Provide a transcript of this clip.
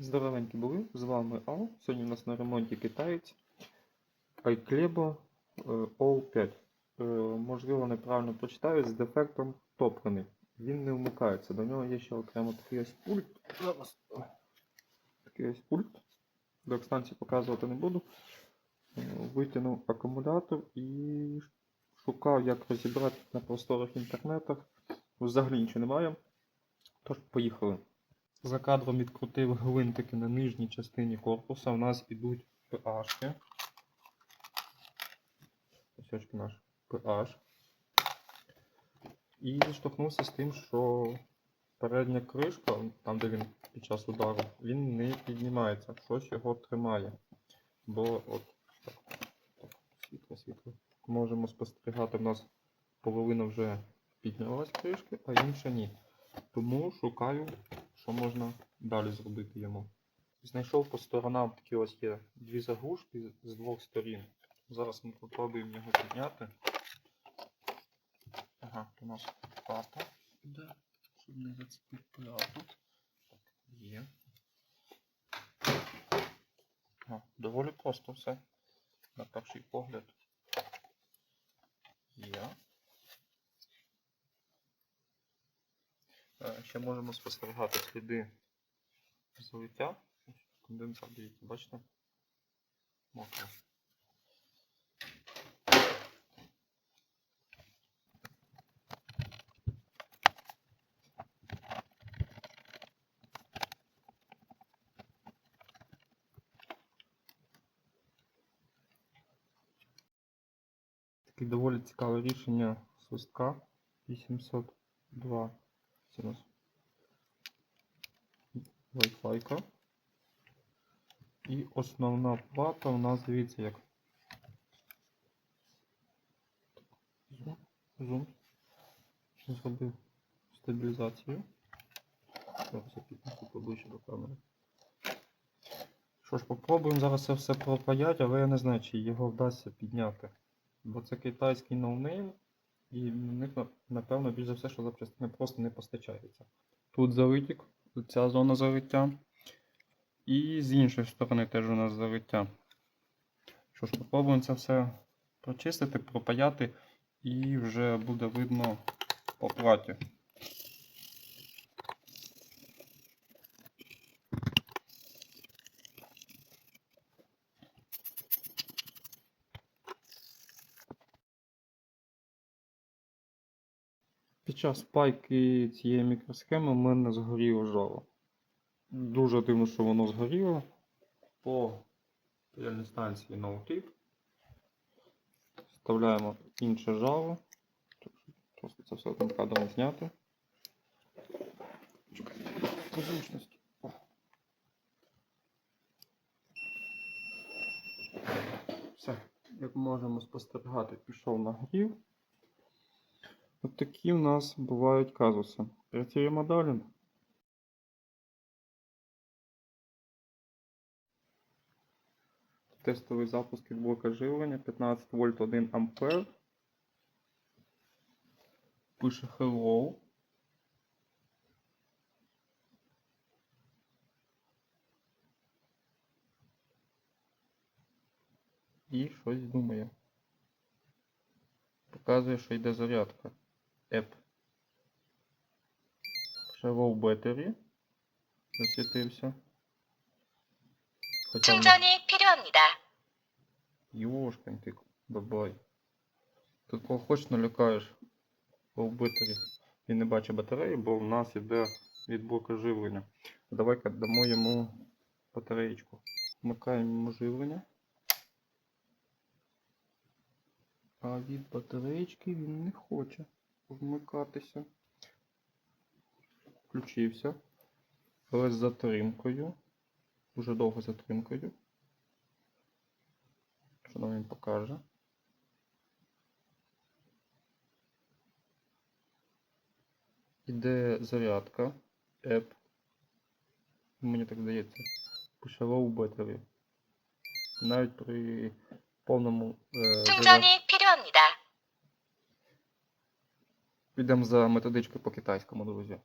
Здоровенькі були, з вами Ал. Сьогодні у нас на ремонті китаєць iClebo е, O5. Е, Можливо, неправильно прочитаю, з дефектом топлений. Він не вмикається. До нього є ще окремо такий ось пульт. Такий ось пульт. До станції показувати не буду. Е, Витягнув акумулятор і шукав, як розібрати на просторах інтернетах. Взагалі нічого немає. Тож поїхали. За кадром відкрутив гвинтики на нижній частині корпуса. У нас ідуть PH. Ось наш PH. І зіштовхнувся з тим, що передня кришка, там де він під час удару, він не піднімається, щось його тримає. Бо от так, так, світло, світло. Можемо спостерігати, в нас половина вже піднялась кришки, а інша ні. Тому шукаю що можна далі зробити йому. Знайшов по сторонам такі ось є дві заглушки з двох сторін. Зараз ми спробуємо його підняти. Ага, у нас пата іде, щоб не зацепити плату. Так, є. Ага, доволі просто все. На перший погляд. Є. Ще можемо спостерігати сліди злиття. Конденсат, дивіться, бачите? Мокро. Таке доволі цікаве рішення свистка 802 це у нас. І основна плата у нас, дивіться, як. Зум. Зум. Зробив стабілізацію. Зараз я поближче до камери. Що ж, попробуємо зараз це все пропаяти, але я не знаю, чи його вдасться підняти. Бо це китайський ноунейм, і на них, напевно, більш за все, що запчастини просто не постачаються. Тут завитік, ця зона завиття. І з іншої сторони теж у нас завиття. Що ж, попробуємо це все прочистити, пропаяти, і вже буде видно по платі. Час пайки цієї мікросхеми в мене згоріло жало. Дуже дивно, що воно згоріло. По паяльній станції ноутіп. Вставляємо інше жало. Просто це все одним кадром зняти. Зручності. Як можемо спостерігати, пішов нагрів. От такі у нас бувають казуси. Працюємо далі. Тестовий запуск від блока живлення 15 вольт 1 ампер. Пише Hello. І щось думає. Показує, що йде зарядка. App. Ще low battery. Засвітився. Хоча воно- 충전이 필요합니다. Йошкань ти бабай. Тут кого хоч налякаєш low battery. Він не бачить батареї, бо в нас іде від блока живлення. Давай-ка дамо йому батареєчку. Вмикаємо йому живлення. А від батареєчки він не хоче вмикатися. Включився, але з затримкою. Уже довго затримкою. Що нам він покаже? Іде зарядка App. Мені так здається. Пише у батарі. Навіть при повному е, заряд... Підемо за методичкою по китайському, друзі.